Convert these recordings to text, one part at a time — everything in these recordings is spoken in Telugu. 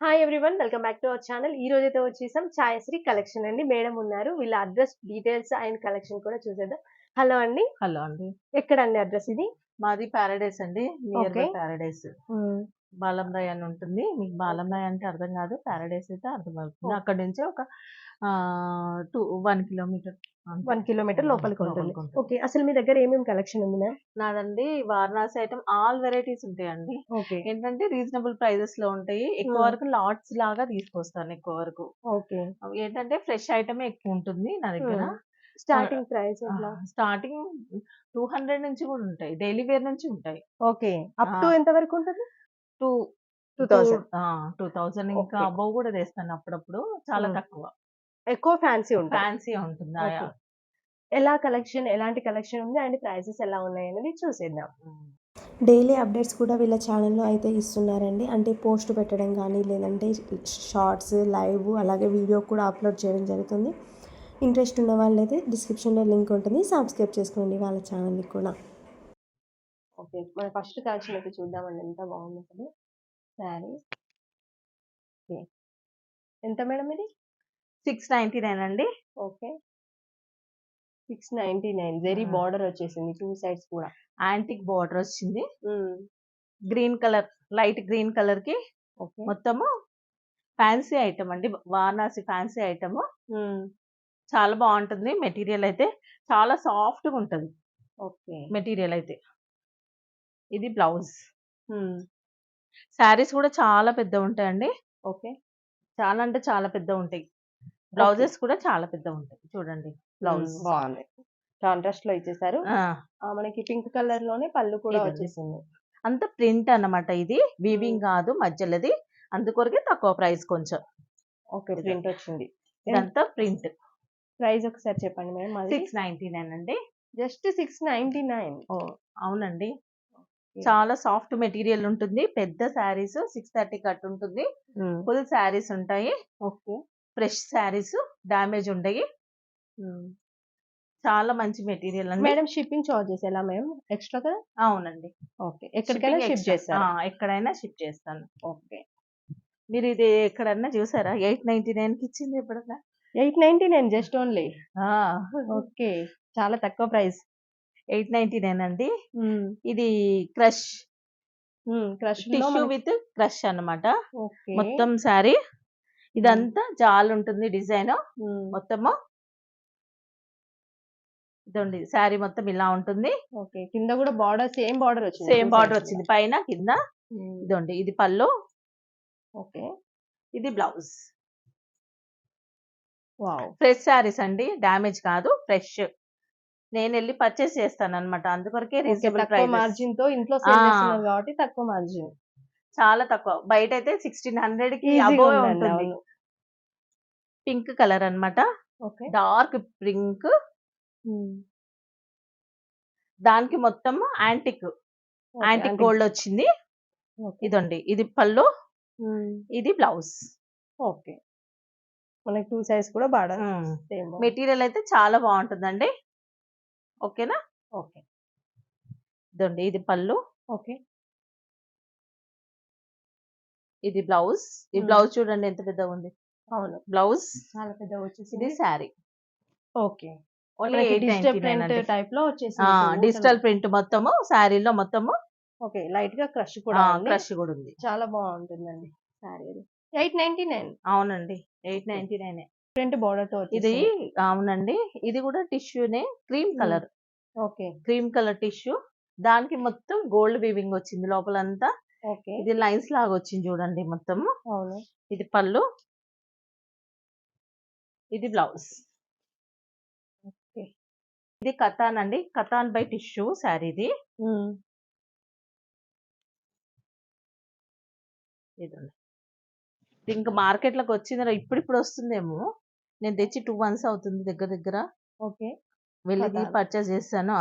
Hi everyone welcome back to our channel ఈ రోజు అయితే వచ్చేసాం ఛాయశ్రీ కలెక్షన్ అండి. మేడం ఉన్నారు. వీళ్ళ అడ్రస్ డీటెయిల్స్ అండ్ కలెక్షన్ కూడా చూసేద్దాం. హలో అండి. హలో అండి. ఎక్కడ అండి అడ్రస్ ఇది? మాది ప్యారడైస్ అండి. Near by. ప్యారడైస్ బాలంరాయ్ అని ఉంటుంది. మీకు బాలంరాయ్ అంటే అర్థం కాదు. ప్యారడైస్ అయితే అర్థమవుతుంది. Okay. అక్కడ నుంచి ఒక two one kilometre one kilometre లోపలికి ఉంటుంది. ఓకే అసలు మీ దగ్గర ఏమేమి కలెక్షన్ ఉంది మ్యామ్? నాదండి వారణాసి ఐటమ్ ఆల్ వెరైటీస్ ఉంటాయండి. ఓకే. ఏంటంటే రీజనబుల్ ప్రైజెస్లో ఉంటాయి. ఎక్కువ. వరకు లాట్స్ లాగా తీసుకొస్తాను ఎక్కువ వరకు. ఓకే. ఏంటంటే ఫ్రెష్ ఐటమ్ ఎక్కువ ఉంటుంది నా దగ్గర. Starting price starting two hundred నుంచి కూడా ఉంటాయి. డైలీ వేర్ నుంచి ఉంటాయి. ఓకే. Up to. ఎంత వరకు ఉంటుంది? Two two thousand. Two thousand ఇంకా. అబౌవ్ కూడా తెస్తాను అప్పుడప్పుడు. చాలా. తక్కువ. ఎక్కువ ఫ్యాన్సీ ఉంటుంది ఫ్యాన్సీ ఉంటుంది. ఎలా కలెక్షన్ ఎలాంటి కలెక్షన్ ఉంది? అండ్ ప్రైసెస్ ఎలా ఉన్నాయి అనేది చూసేద్దాం. డైలీ అప్డేట్స్ కూడా వీళ్ళ ఛానల్లో అయితే ఇస్తున్నారండి. అంటే పోస్ట్ పెట్టడం కానీ లేదంటే షార్ట్స్ లైవ్ అలాగే వీడియో కూడా అప్లోడ్ చేయడం జరుగుతుంది. ఇంట్రెస్ట్ ఉన్న వాళ్ళైతే డిస్క్రిప్షన్లో లింక్ ఉంటుంది. సబ్స్క్రైబ్ చేసుకోండి వాళ్ళ ఛానల్ని కూడా. ఓకే. మన ఫస్ట్ కలెక్షన్ అయితే చూద్దామండి. ఎంత బాగుంది శారీ. ఓకే. ఎంత మేడం ఇది? సిక్స్ నైన్టీ నైన్ అండి. Okay. Six ninety nine. Zari. Border వచ్చేసింది టూ సైడ్స్ కూడా. యాంటిక్ బార్డర్ వచ్చింది. గ్రీన్ కలర్ లైట్ గ్రీన్ కలర్కి ఓకే. మొత్తము ఫ్యాన్సీ ఐటమ్ అండి. Varanasi fancy item. చాలా బాగుంటుంది. మెటీరియల్ అయితే చాలా సాఫ్ట్గా ఉంటది. ఓకే. మెటీరియల్ అయితే. ఇది బ్లౌజ్. శారీస్ కూడా చాలా పెద్ద ఉంటాయండి ఓకే. చాలా అంటే చాలా పెద్ద ఉంటాయి బ్లౌజెస్ కూడా చాలా పెద్ద ఉంటాయి చూడండి బ్లౌజ్. బాగుంది కాంట్రాస్ట్లో ఇచ్చేసారు మనకి పింక్ కలర్లోనే పళ్ళు కూడా. వచ్చేసింది. అంత ప్రింట్ అన్నమాట ఇది. వీవింగ్ కాదు మధ్యలోది. అందుకొరకే తక్కువ ప్రైస్ కొంచెం. ఓకే. ప్రింట్ వచ్చింది. ఇదంతా ప్రింట్. ప్రైస్ ఒకసారి చెప్పండి మేడం. సిక్స్ నైన్టీ నైన్ అండి. Just six ninety nine. ఓ! అవునండి. చాలా సాఫ్ట్ మెటీరియల్ ఉంటుంది. పెద్ద శారీస్ సిక్స్ థర్టీ కట్ ఉంటుంది. ఫుల్ శారీస్ ఉంటాయి. ఓకే. ఫ్రెష్ శారీస్ డ్యామేజ్ ఉండయి. చాలా మంచి మెటీరియల్ అండి. మేడం షిప్పింగ్ చార్జెస్ ఎలా మేడం? ఎక్స్ట్రా కదా? అవునండి. ఓకే. ఎక్కడికైనా షిప్ ఆ, ఎక్కడైనా షిప్ చేస్తాను. ఓకే. మీరు ఇది ఎక్కడన్నా చూసారా? ఎయిట్ నైన్టీ నైన్కి ఇచ్చింది ఎప్పుడన్నా? Eight ninety nine just only. Okay. చాలా తక్కువ ప్రైస్. ఎయిట్ నైన్టీ నైన్ అండి. ఇది crush. Crush tissue with crush అన్నమాట. ఓకే. మొత్తం శారీ. ఇదంతా జాల్ ఉంటుంది డిజైన్ మొత్తము. ఇదండి శారీ మొత్తం ఇలా ఉంటుంది. ఓకే కింద కూడా బార్డర్ సేమ్ బార్డర్ వచ్చింది సేమ్ బార్డర్ వచ్చింది పైన కింద. ఇదండి ఇది పళ్ళు. ఓకే. ఇది బ్లౌజ్. వావ్. ఫ్రెష్ శారీస్ అండి డ్యామేజ్ కాదు ఫ్రెష్. నేను వెళ్ళి పర్చేస్ చేస్తాను అనమాట అందుకొరకే రీజనబుల్ ప్రైస్ మార్జిన్తో ఇంట్లో కాబట్టి తక్కువ మార్జిన్. చాలా తక్కువ. బయట అయితే సిక్స్టీన్ హండ్రెడ్కి అబోవ్ ఉంటుంది. పింక్ కలర్ అన్నమాట. ఓకే. Dark pink. దానికి మొత్తం యాంటిక్. యాంటిక్ గోల్డ్ వచ్చింది. ఇదండి. ఇది పళ్ళు. ఇది బ్లౌజ్. ఓకే. మనకి టూ సైజ్ కూడా సేమ్ మెటీరియల్ అయితే చాలా బాగుంటుందండి. ఓకేనా? ఓకే. ఇదండి ఇది పళ్ళు. ఓకే. ఇది బ్లౌజ్. ఈ. బ్లౌజ్ చూడండి ఎంత పెద్దగా ఉంది. అవును. బ్లౌజ్. చాలా పెద్ద ఇది వచ్చేసింది sari. Okay. Only digital print టైప్లో వచ్చేసింది డిజిటల్ ప్రింట్ మొత్తము శారీలో మొత్తము. ఓకే. లైట్గా క్రష్ కూడా ఉంది. క్రష్ కూడా ఉంది. చాలా బాగుంటుందండి సారీ ఎయిట్ నైన్టీ నైన్. అవునండి. Eight ninety nine. ప్రింట్ బార్డర్తో ఇది వచ్చేసింది అవునండి. ఇది కూడా టిష్యూనే cream. Colour okay. Cream colour tissue దానికి మొత్తం గోల్డ్ వీవింగ్ వచ్చింది లోపలంతా. ఇది లైన్స్ లాగా వచ్చింది చూడండి మొత్తం. ఇది పళ్ళు. ఇది బ్లౌజ్. ఓకే. ఇది కథాన్ అండి. కథాన్ బై టిష్యూ శారీది ఇదండి ఇది. ఇంకా మార్కెట్లోకి వచ్చింది ఇప్పుడు ఇప్పుడు వస్తుందేమో. నేను తెచ్చి టూ మంత్స్ అవుతుంది దగ్గర దగ్గర. ఓకే. వెళ్ళి. పర్చేస్ చేస్తాను.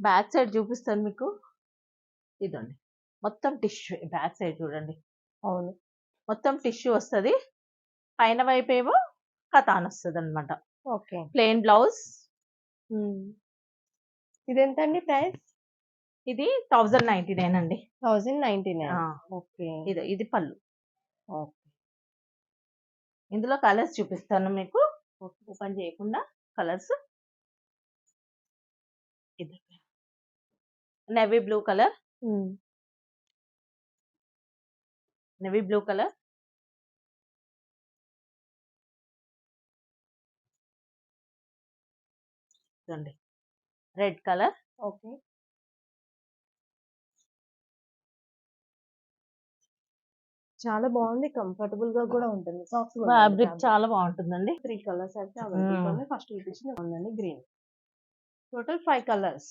బ్యాక్ సైడ్ చూపిస్తాను మీకు. ఇదండి. మొత్తం టిష్యూ బ్యాక్ సైడ్ చూడండి. అవును. మొత్తం టిష్యూ వస్తుంది. పైన వైపు ఏమో కథాన్ వస్తుంది అనమాట ఓకే. Plain blouse. ఇది ఎంత అండి ప్రైస్? ఇది థౌజండ్ నైన్టీ నైన్ అండి థౌజండ్ నైన్టీ నైన్ ఓకే. ఇది ఇది పళ్ళు. ఓకే. ఇందులో కలర్స్ చూపిస్తాను మీకు. ఓపెన్ చేయకుండా కలర్స్. ఇది. Navy blue colour. Navy blue colour? చూడండి రెడ్ కలర్? ఓకే. చాలా బాగుంది. కంఫర్టబుల్గా కూడా ఉంటుంది. సాఫ్ట్ ఫ్యాబ్రిక్ చాలా బాగుంటుందండి. త్రీ కలర్స్ అయితే. ఉన్నాయి ఫస్ట్ చూపించింది. ఉందండి green. Total five colours.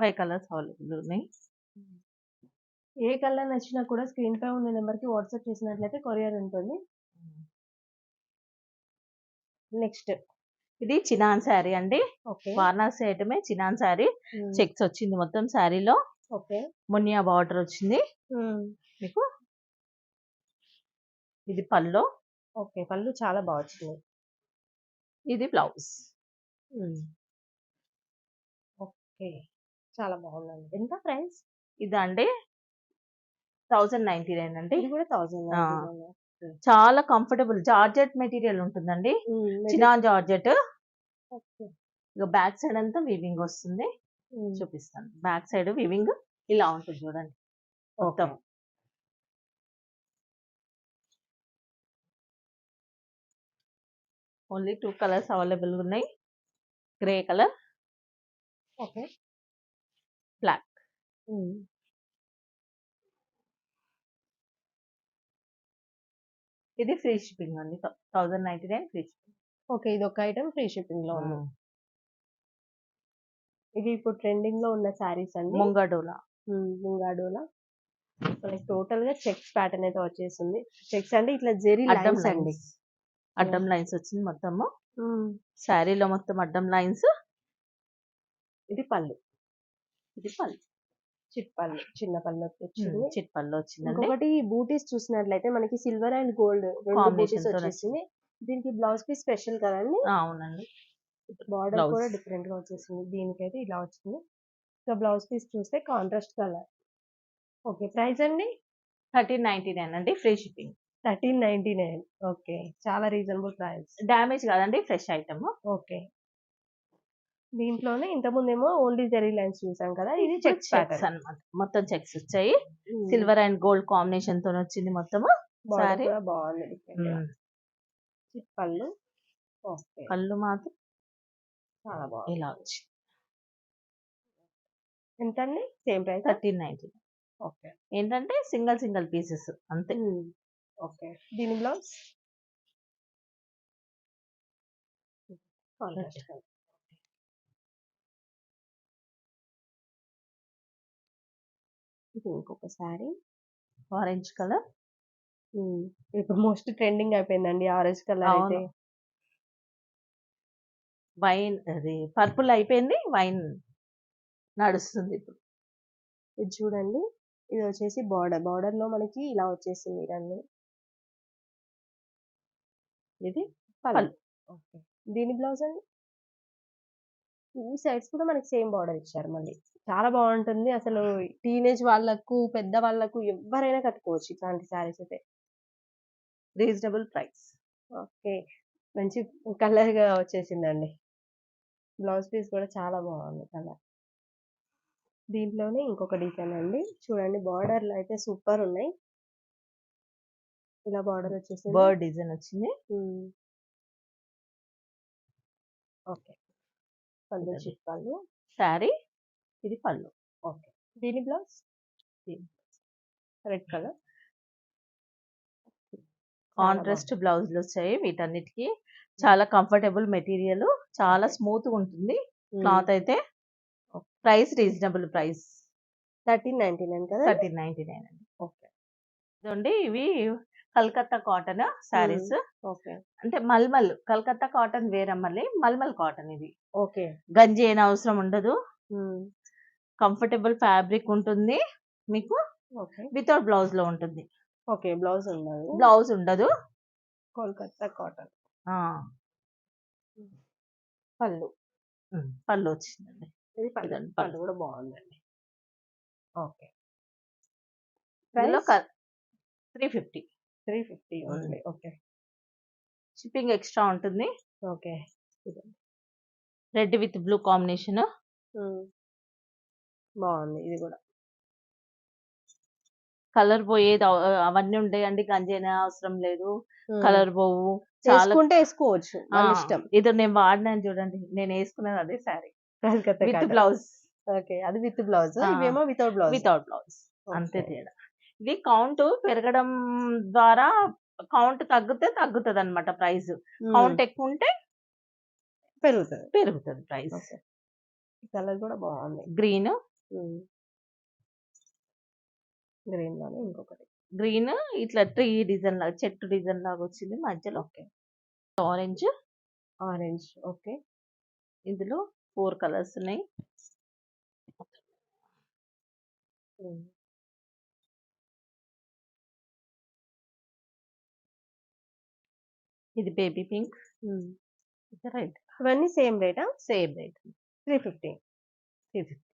Five colours available ఉన్నాయి. ఏ కలర్ నచ్చినా కూడా స్క్రీన్ పై ఉన్న నెంబర్కి వాట్సాప్ చేసినట్లయితే కొరియర్ ఉంటుంది. నెక్స్ట్. ఇది చినాన్ శారీ అండి. ఓకే. వారణాసి ఐటమే చినాన్ శారీ. చెక్స్ వచ్చింది మొత్తం శారీలో. ఓకే. మునియా బార్డర్ వచ్చింది. మీకు ఇది పల్లో ఓకే. పళ్ళు చాలా బాగా వచ్చింది ఇది బ్లౌజ్. ఓకే. చాలా బాగుందండి. ఎంత ప్రైస్? ఇదండి. థౌజండ్ నైన్టీ నైన్ అండి. ఇది కూడా థౌసండ్ ఆ. చాలా కంఫర్టబుల్ జార్జెట్ మెటీరియల్ ఉంటుందండి. Chinon georgette. ఇక బ్యాక్ సైడ్ అంతా వివింగ్ వస్తుంది. చూపిస్తాను. బ్యాక్ సైడ్ వివింగ్ ఇలా ఉంటుంది చూడండి. మొత్తం. ఓన్లీ టూ కలర్స్ అవైలబుల్ ఉన్నాయి. Grey colour. ఓకే. ఇది ఫ్రీ షిప్పింగ్ అండి. Thousand ninety nine free shipping. Okay. ఇది ఒక ఐటమ్ ఫ్రీ షిప్పింగ్లో ఉంది. ఇది ఇప్పుడు ట్రెండింగ్లో ఉన్న శారీస్ అండి. ముంగడోలా. ముంగాడోలా. మనకి టోటల్గా చెక్స్ ప్యాటర్న్ అయితే వచ్చేసింది. చెక్స్ అంటే ఇట్లా జెరీ అడ్డం లైన్స్ అండి. లైన్స్. అడ్డం లైన్స్ వచ్చింది మొత్తము. శారీలో మొత్తం అడ్డం లైన్స్. ఇది పళ్ళు. ఇది పళ్ళు. చిట్ పళ్ళు చిన్న పళ్ళు వచ్చింది చిట్ పళ్ళు వచ్చిందండి. ఇంకొకటి బూటీస్ చూసినట్లయితే మనకి సిల్వర్ అండ్ గోల్డ్ రెండు బూటీస్ వచ్చేసింది. దీనికి బ్లౌజ్ పీస్ స్పెషల్ కదండి. అవునండి. బార్డర్. కూడా డిఫరెంట్గా వచ్చేసింది. దీనికైతే ఇలా వచ్చింది. ఇంకా బ్లౌజ్ పీస్ చూస్తే కాంట్రాస్ట్ కలర్. ఓకే. ప్రైస్ అండి? థర్టీన్ నైన్టీ నైన్ అండి. Free shipping. Thirteen ninety nine okay. చాలా రీజనబుల్ ప్రైస్. డ్యామేజ్ కాదండి. Fresh item. ఓకే. దీంట్లోనే ఇంతకుముందేమో ఓన్లీ జెరీ లైన్స్ చూసాం కదా ఇది చెక్స్ చెక్స్ ప్యాటర్న్. అన్నమాట. మొత్తం చెక్స్ వచ్చాయి. సిల్వర్ అండ్ గోల్డ్ కాంబినేషన్తో వచ్చింది మొత్తము. కూడా బాగుంది పళ్ళు? పళ్ళు మాత్రం చాలా బాగుంది. ఇలా వచ్చి. ఎంత అండి same price? Thirteen ninety. Okay. ఏంటంటే సింగిల్ సింగిల్ పీసెస్ అంతే. ఓకే. దీని బ్లౌజ్? ఇది ఇంకొక శారీ ఆరెంజ్ కలర్. ఇప్పుడు మోస్ట్ ట్రెండింగ్ అయిపోయిందండి ఆరెంజ్ కలర్ అయితే. వైన్ అది పర్పుల్ అయిపోయింది వైన్ నడుస్తుంది ఇప్పుడు. ఇది చూడండి ఇది వచ్చేసి బార్డర్. బార్డర్లో మనకి ఇలా వచ్చేసింది ఇవన్నీ ఇది పళ్ళు. దీని బ్లౌజ్ అండి? టూ సైడ్స్ కూడా మనకి సేమ్ బార్డర్ ఇచ్చారు మళ్ళీ. చాలా బాగుంటుంది. అసలు టీనేజ్ వాళ్ళకు పెద్ద వాళ్ళకు ఎవరైనా కట్టుకోవచ్చు ఇట్లాంటి శారీస్ అయితే. Reasonable price. ఓకే. మంచి కలర్గా వచ్చేసిందండి. బ్లౌజ్ పీస్ కూడా చాలా బాగుంది కలర్. దీంట్లోనే ఇంకొక డిజైన్ అండి. చూడండి బార్డర్లు అయితే సూపర్ ఉన్నాయి. ఇలా బార్డర్ వచ్చేసింది. బర్డ్ డిజైన్ వచ్చింది. ఓకే. పళ్ళు. చిప్పాలు శారీ ఇది పళ్ళు. ఓకే. దీని బ్లౌజ్? Red colour? కాంట్రాస్ట్ బ్లౌజులు వచ్చాయి వీటన్నిటికి. చాలా కంఫర్టబుల్ మెటీరియల్. చాలా స్మూత్ ఉంటుంది. క్లాత్ అయితే price reasonable price. Thirteen ninety nine కదా థర్టీన్ నైన్టీ నైన్ అండి. ఓకే. ఇదండి ఇవి కల్కత్తా కాటన్ శారీస్. ఓకే. అంటే మల్మల్ కల్కత్తా కాటన్ వేరే మళ్ళీ మల్మల్ కాటన్ ఇది. ఓకే. గంజి అయిన అవసరం ఉండదు. కంఫర్టబుల్ ఫ్యాబ్రిక్ ఉంటుంది మీకు. ఓకే. వితౌట్ బ్లౌజ్లో ఉంటుంది. ఓకే. బ్లౌజ్ ఉన్నది బ్లౌజ్ ఉండదు. కోల్కత్తా కాటన్. పళ్ళు. పళ్ళు వచ్చిందండి. ఇది పళ్ళు. కూడా బాగుందండి. Okay. Three fifty. Three fifty only. Okay. Shipping extra ఉంటుంది. Okay. Red with blue combination. బాగుంది ఇది కూడా. కలర్ పోయేది అవ- అవన్నీ ఉంటాయండి గంజైన అవసరం లేదు. కలర్ పోవు. చాలా వేసుకోవచ్చు. ఇష్టం. ఇది నేను వాడినాను చూడండి. నేను వేసుకున్నది అదే sari Calcutta with. Blouse. Okay. అది విత్ బ్లౌజ్. ఇవేమో వితౌట్ బ్లౌజ్? Without blouse. అంతే తేడా. ఇది కౌంట్ పెరగడం ద్వారా కౌంట్ తగ్గితే తగ్గుతుంది అనమాట ప్రైస్ కౌంట్ ఎక్కువ ఉంటే పెరుగుతుంది. పెరుగుతుంది ప్రైస్. ఓకే. కలర్ కూడా బాగుంది. గ్రీన్. గ్రీన్లోనే ఇంకొకటి. గ్రీన్ ఇట్లా ట్రీ డిజైన్ లాగా చెట్టు డిజైన్ లాగా వచ్చింది. మధ్యలో ఆరెంజ్. ఆరెంజ్. ఓకే. ఇందులో ఫోర్ కలర్స్ ఉన్నాయి. ఇది బేబీ పింక్. ఇది రెడ్. ఇవన్నీ same రేటా? Same rate. Three fifty. Three fifty.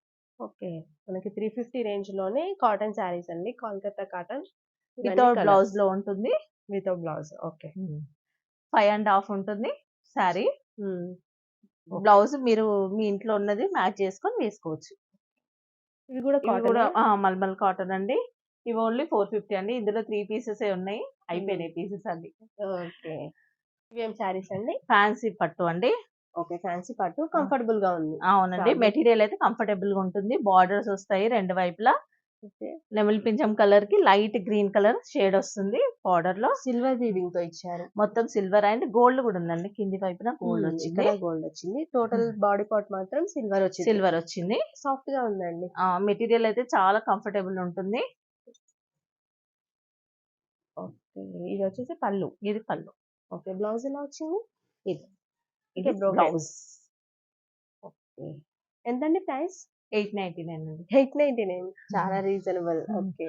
Okay. మనకి త్రీ ఫిఫ్టీ రేంజ్లోనే కాటన్ శారీస్ అండి. కోల్కతా కాటన్. వితౌట్ బ్లౌజ్లో ఉంటుంది. Without blouse. Okay. Five and half ఉంటుంది శారీ. బ్లౌజ్ మీరు మీ ఇంట్లో ఉన్నది మ్యాచ్ చేసుకొని వేసుకోవచ్చు. ఇవి కూడా కూడా మల్మల్ కాటన్ అండి. ఇవి ఓన్లీ ఫోర్ ఫిఫ్టీ అండి. ఇందులో త్రీ పీసెస్ ఉన్నాయి. అయిపోయినాయి పీసెస్ అండి ఓకే. ఇవేం శారీస్ అండి? ఫ్యాన్సీ పట్టు అండి. ఓకే. ఫ్యాన్సీ పట్టు కంఫర్టబుల్గా ఉంది. అవునండి. మెటీరియల్ అయితే కంఫర్టబుల్గా ఉంటుంది. బార్డర్స్ వస్తాయి రెండు వైపులా. లెమల్ పింఛం కలర్కి లైట్ గ్రీన్ కలర్ షేడ్ వస్తుంది బార్డర్లో సిల్వర్ వీవింగ్తో ఇచ్చారు. మొత్తం సిల్వర్ అండ్ గోల్డ్ కూడా ఉందండి. కింది వైపున గోల్డ్ వచ్చింది. గోల్డ్ వచ్చింది. టోటల్. బాడీ పార్ట్ మాత్రం సిల్వర్ వచ్చింది. సిల్వర్ వచ్చింది. సాఫ్ట్గా ఉందండి మెటీరియల్ అయితే చాలా కంఫర్టబుల్ ఉంటుంది. ఓకే. ఇది వచ్చేసి పళ్ళు. ఇది పళ్ళు. ఓకే. బ్లౌజ్ ఎలా వచ్చింది? ఇది. Brocade. బ్లౌజ్. ఓకే. ఎంతండి ప్రైస్? ఎయిట్ నైన్టీ నైన్ అండి. Eight ninety nine. చాలా రీజనబుల్. ఓకే.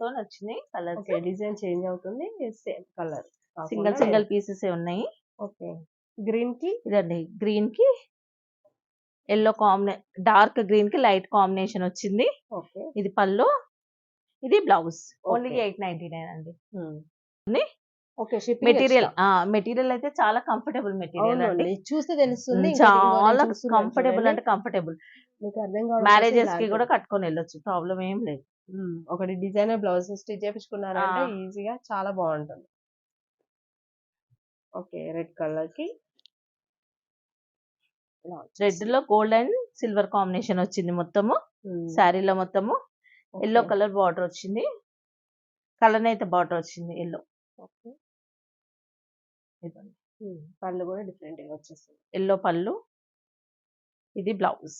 తో నచ్చినాయి కలర్స్ డిజైన్ చేంజ్ అవుతుంది. Same colour single single pieces ఉన్నాయి? ఓకే. గ్రీన్కి ఇదండి. గ్రీన్కి ఎల్లో కాంబినే డార్క్ గ్రీన్కి లైట్ కాంబినేషన్ వచ్చింది. ఓకే. ఇది పళ్ళు. ఇది blouse. Only. Eight ninety nine అండి. మెటీరియల్ మెటీరియల్ అయితే చాలా కంఫర్టబుల్ మెటీరియల్ అండి చూస్తే తెలుస్తుంది చాలా కంఫర్టబుల్. అంటే కంఫర్టబుల్ మ్యారేజెస్కి కూడా. కట్టుకొని వెళ్ళొచ్చు ప్రాబ్లం ఏం లేదు ఒకటి డిజైనర్ బ్లౌజ్ స్టిచ్ చేపించుకున్నారంటే ఆ. ఈజీగా చాలా బాగుంటుంది ఓకే రెడ్ కలర్కి రెడ్. లో గోల్డ్ అండ్ సిల్వర్ కాంబినేషన్ వచ్చింది మొత్తము శారీలో మొత్తము. ఎల్లో కలర్ బార్డర్ వచ్చింది కలర్ అయితే బార్డర్ వచ్చింది ఎల్లో ఉమ్, పళ్ళు కూడా డిఫరెంట్గా వచ్చేస్తుంది ఎల్లో పళ్ళు. ఇది బ్లౌజ్.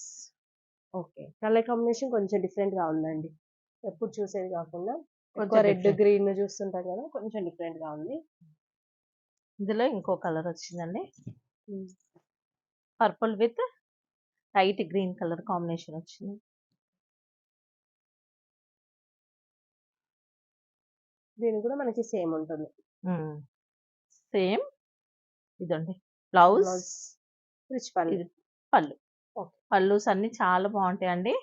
ఓకే. కలర్ కాంబినేషన్ కొంచెం డిఫరెంట్గా ఉందండి. ఎప్పుడు చూసేది కాకుండా కొంచెం రెడ్. గ్రీన్ చూస్తుంటాం కదా కొంచెం డిఫరెంట్గా ఉంది. ఇందులో ఇంకో కలర్ వచ్చిందండి. Purple with light green colour combination వచ్చింది. దీని కూడా మనకి సేమ్ ఉంటుంది. సేమ్ ఇదండి. బ్లౌజ్ రిచ్ పళ్ళు. పళ్ళు. పళ్ళుస్ అన్ని చాలా బాగుంటాయండి.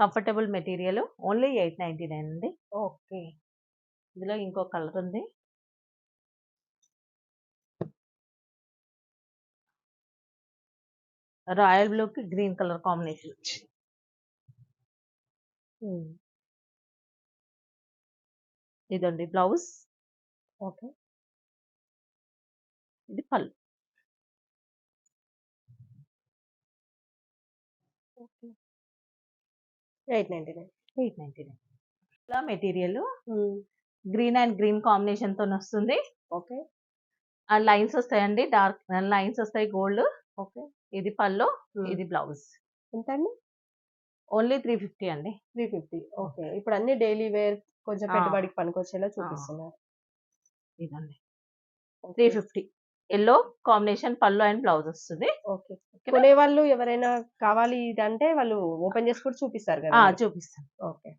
Comfortable material only eight ninety nine అండి. ఓకే. ఇందులో ఇంకో కలర్ ఉంది. రాయల్ బ్లూ కి గ్రీన్ కలర్ కాంబినేషన్. ఇదండి బ్లౌజ్. ఓకే. ఇది పళ్ళు. Eight ninety nine. Eight ninety nine. ఇలా మెటీరియల్ గ్రీన్ అండ్ గ్రీన్ కాంబినేషన్తో వస్తుంది. ఓకే. ఆ లైన్స్ వస్తాయండి డార్క్ లైన్స్ వస్తాయి గోల్డ్. ఓకే. ఇది పళ్ళు ఇది బ్లౌజ్. ఎంత అండి ఓన్లీ త్రీ ఫిఫ్టీ అండి. Three fifty. ఓకే. ఇప్పుడు అన్ని డైలీ వేర్ కొంచెం ఆ. పెట్టుబడికి పనికొచ్చేలా చూపిస్తున్నారు ఇదండి. Three fifty. ఎల్లో కాంబినేషన్ పళ్ళు అండ్ బ్లౌజ్ వస్తుంది. ఓకే. కొనే వాళ్ళు ఎవరైనా కావాలి ఇది అంటే వాళ్ళు ఓపెన్ చేసి కూడా చూపిస్తారు ఆ, కదా చూపిస్తాను. ఓకే.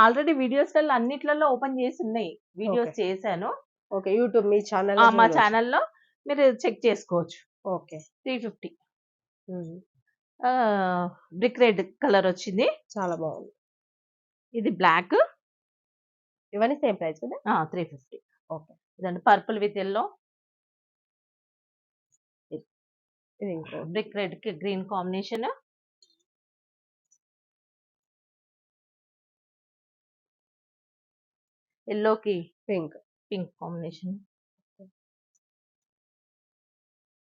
ఆల్రెడీ వీడియోస్ అన్నిట్లలో ఓపెన్ చేసి ఉన్నాయి వీడియోస్ Okay. చేశాను. ఓకే. యూట్యూబ్ మీ ఛానల్ ఆ, మా ఛానల్లో మీరు చెక్ చేసుకోవచ్చు. Okay. Three fifty. Brick red colour వచ్చింది. చాలా బాగుంది. ఇది బ్లాక్ ఇవన్నీ సేమ్ ప్రైస్ కదా? Three fifty okay. ఇదండి పర్పుల్ విత్ ఎల్లో ఇది. ఇంకో బ్రిక్ రెడ్కి గ్రీన్ కాంబినేషన్ ఎల్లోకి పింక్ పింక్ కాంబినేషన్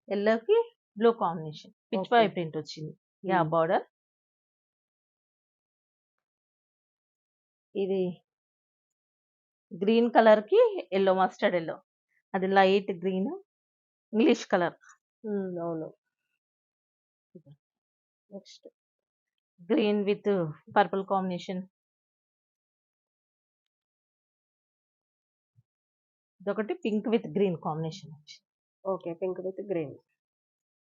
ఎల్లోకి బ్లూ కాంబినేషన్ పిచ్ Okay. వై ప్రింట్ వచ్చింది. Yeah Hmm. బార్డర్ ఇది గ్రీన్ కలర్కి ఎల్లో మస్టర్డ్ ఎల్లో అది లైట్ గ్రీన్ ఇంగ్లీష్ కలర్ అవును. Next green with purple combination ఇదొకటి pink with green combination okay pink with green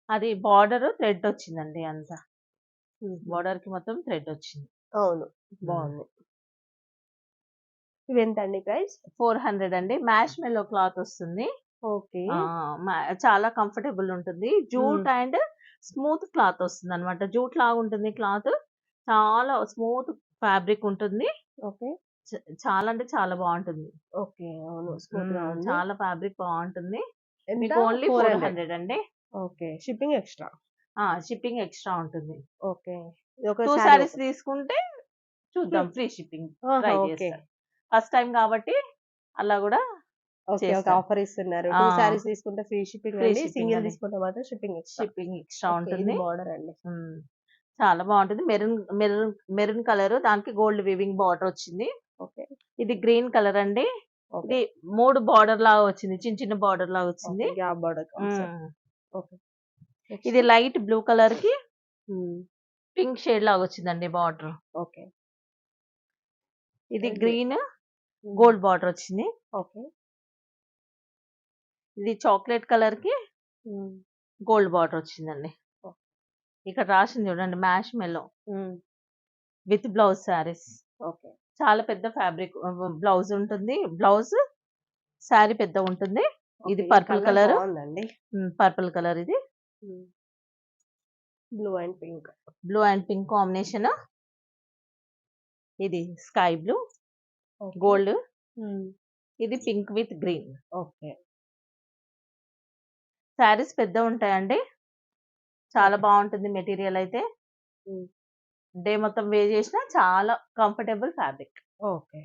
అది బార్డర్ థ్రెడ్ వచ్చిందండి అంతా. బార్డర్కి మొత్తం థ్రెడ్ వచ్చింది. అవును. బాగుంది. ఇవి ఎంత అండి ప్రైస్? ఫోర్ హండ్రెడ్ అండి. మ్యాష్ మెల్లో క్లాత్ వస్తుంది. ఓకే. చాలా కంఫర్టబుల్ ఉంటుంది. జూట్ అండ్ స్మూత్ క్లాత్ వస్తుంది అనమాట జూట్ లాగా ఉంటుంది క్లాత్. చాలా స్మూత్ ఫ్యాబ్రిక్ ఉంటుంది. ఓకే. చాలా అంటే చాలా బాగుంటుంది. ఓకే. అవును. చాలా ఫ్యాబ్రిక్ బాగుంటుంది. మీకు ఓన్లీ ఫోర్ హండ్రెడ్ అండి. Okay. Shipping extra? Shipping extra ఉంటుంది. ఓకే. ఒక టూ సారీస్. తీసుకుంటే చూద్దాం ఫ్రీ షిప్పింగ్ ఆహా, ట్రై ఓకే. చేస్తాం. ఫస్ట్ టైం కాబట్టి అలా కూడా ఓకే. ఒక. ఆఫర్ ఇస్తున్నారు. టూ ఆ. సారీస్ తీసుకుంటే ఫ్రీ షిప్పింగ్ అండి. సింగిల్ అని. తీసుకుంటే మాత్రం షిప్పింగ్ ఎక్స్ట్రా. షిప్పింగ్ ఎక్స్ట్రా ఉంటుంది. బార్డర్ అండి. చాలా బాగుంటుంది. Maroon maroon maroon colour. దానికి గోల్డ్ వీవింగ్ బార్డర్ వచ్చింది. ఓకే. ఇది గ్రీన్ కలర్ అండి. ఓకే. ఇది మూడు బార్డర్ లాగా వచ్చింది. చిన్న చిన్న బార్డర్ లాగా వచ్చింది. Gap border. ఓకే. ఇది లైట్ బ్లూ కలర్కి పింక్ షేడ్ లాగా వచ్చిందండి బార్డర్. ఓకే. ఇది. గ్రీన్ గోల్డ్ బార్డర్ వచ్చింది. ఓకే. ఇది చాక్లెట్ కలర్కి గోల్డ్ బార్డర్ వచ్చిందండి. ఇక్కడ రాసింది చూడండి మ్యాష్ మెల్లో విత్ బ్లౌజ్ శారీస్. ఓకే. చాలా పెద్ద ఫ్యాబ్రిక్ బ్లౌజ్ ఉంటుంది. బ్లౌజ్ శారీ పెద్ద ఉంటుంది. ఇది colour. బాగుందండి. పర్పుల్ కలర్ ఇది. Blue and pink. Blue and pink combination. ఇది స్కై బ్లూ గోల్డ్. ఇది pink with green. Okay. Saris పెద్ద ఉంటాయండి. చాలా బాగుంటుంది మెటీరియల్ అయితే. డే మొత్తం వే చేసినా చాలా కంఫర్టబుల్ ఫ్యాబ్రిక్. ఓకే.